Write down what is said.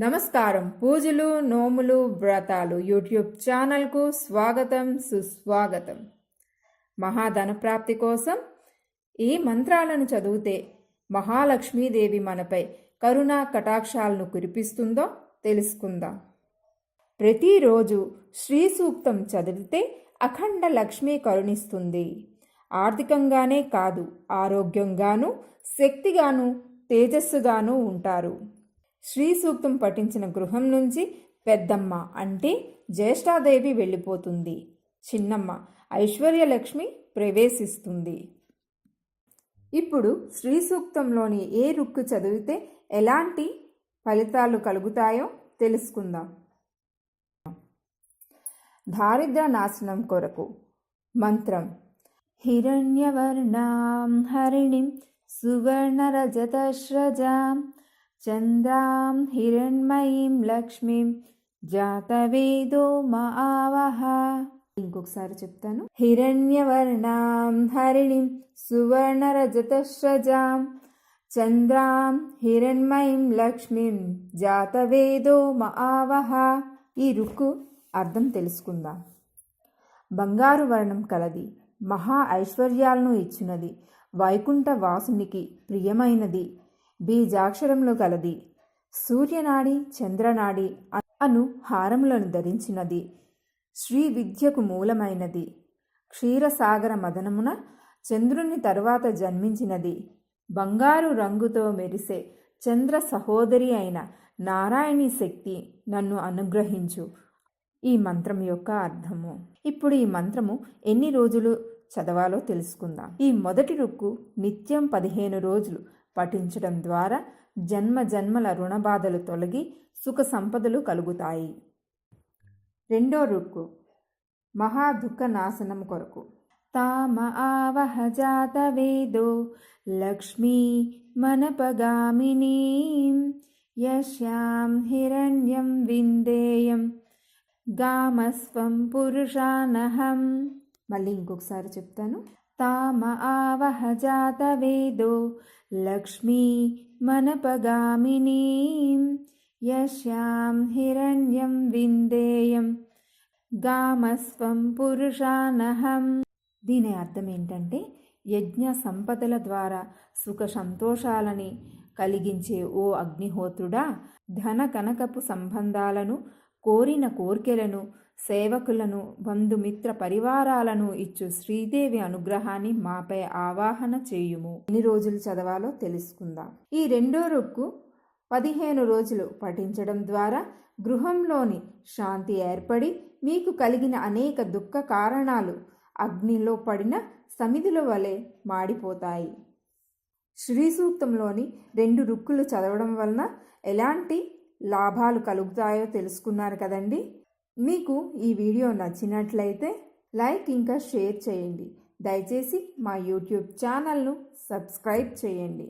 నమస్కారం. పూజలు నోములు వ్రతాలు యూట్యూబ్ ఛానల్కు స్వాగతం సుస్వాగతం. మహాధన ప్రాప్తి కోసం ఈ మంత్రాలను చదివితే మహాలక్ష్మీదేవి మనపై కరుణా కటాక్షాలను కురిపిస్తుందో తెలుసుకుందాం. ప్రతిరోజు శ్రీ సూక్తం చదివితే అఖండ లక్ష్మి కరుణిస్తుంది. ఆర్థికంగానే కాదు ఆరోగ్యంగాను శక్తిగాను తేజస్సుగాను ఉంటారు. శ్రీ సూక్తం పఠించిన గృహం నుంచి పెద్దమ్మ అంటే జ్యేష్ఠాదేవి వెళ్ళిపోతుంది. చిన్నమ్మ ఐశ్వర్యలక్ష్మి ప్రవేశిస్తుంది. ఇప్పుడు శ్రీ సూక్తంలోని ఏ రుక్కు చదివితే ఎలాంటి ఫలితాలు కలుగుతాయో తెలుసుకుందాం. దారిద్ర నాశనం కొరకు మంత్రం. హిరణ్యవర్ణాం హరిణిం సువర్ణరజతశ్రజాం చంద్రాం హిరణ్మయీం లక్ష్మీం జాతవేదో మహావహ ఇంకొకసారి చెప్తాను. హిరణ్యవర్ణాం హరిణిం సువర్ణరజతశ్రజాం చంద్రాం హిరణ్మయీం లక్ష్మీం జాతవేదో మహావహ ఈ రుక్కు అర్థం తెలుసుకుందాం. బంగారు వర్ణం కలది మహా ఐశ్వర్యాలను ఇచ్చినది వైకుంఠ వాసునికి ప్రియమైనది బీజాక్షరంలో గలది. సూర్యనాడి చంద్రనాడి అను హారములను ధరించినది. శ్రీ విద్యకు మూలమైనది. క్షీరసాగర మదనమున చంద్రుని తరువాత జన్మించినది. బంగారు రంగుతో మెరిసే చంద్ర సహోదరి అయిన నారాయణి శక్తి నన్ను అనుగ్రహించు. ఈ మంత్రం యొక్క అర్థము. ఇప్పుడు ఈ మంత్రము ఎన్ని రోజులు చదవాలో తెలుసుకుందాం. ఈ మొదటి రుక్కు నిత్యం పదిహేను రోజులు పఠించడం ద్వారా జన్మ జన్మల రుణబాధలు తొలగి సుఖ సంపదలు కలుగుతాయి. రెండో రుక్కు మహాదుఃఖ నాశనం కొరకు. తామ ఆవహ జాత వేదో లక్ష్మీ మనపగామినీ యశ్యాం హిరణ్యం విందేయం గామస్వం పురుషానహం. మళ్ళీ ఇంకొకసారి చెప్తాను. తామ ఆవహ జాత వేదో లక్ష్మీ మనపగామినీ యశ్యాం హిరణ్యం విందేయం గామస్వం పురుషానహం. దీని అర్థం ఏంటంటే యజ్ఞ సంపదల ద్వారా సుఖ సంతోషాలని కలిగించే ఓ అగ్నిహోత్రుడా ధన కనకపు సంబంధాలను కోరిన కోర్కెలను సేవకులను బంధుమిత్ర పరివారాలను ఇచ్చు శ్రీదేవి అనుగ్రహాన్ని మాపై ఆవాహన చేయుము. ఎన్ని రోజులు చదవాలో తెలుసుకుందాం. ఈ రెండో రుక్కు పదిహేను రోజులు పఠించడం ద్వారా గృహంలోని శాంతి ఏర్పడి మీకు కలిగిన అనేక దుఃఖ కారణాలు అగ్నిలో పడిన సమిధుల వలె మాడిపోతాయి. శ్రీ సూక్తంలోని రెండు రుక్కులు చదవడం వలన ఎలాంటి లాభాలు కలుగుతాయో తెలుసుకున్నారు కదండి? మీకు ఈ వీడియో నచ్చినట్లయితే లైక్ ఇంకా షేర్ చేయండి. దయచేసి మా యూట్యూబ్ ఛానల్ను సబ్స్క్రైబ్ చేయండి.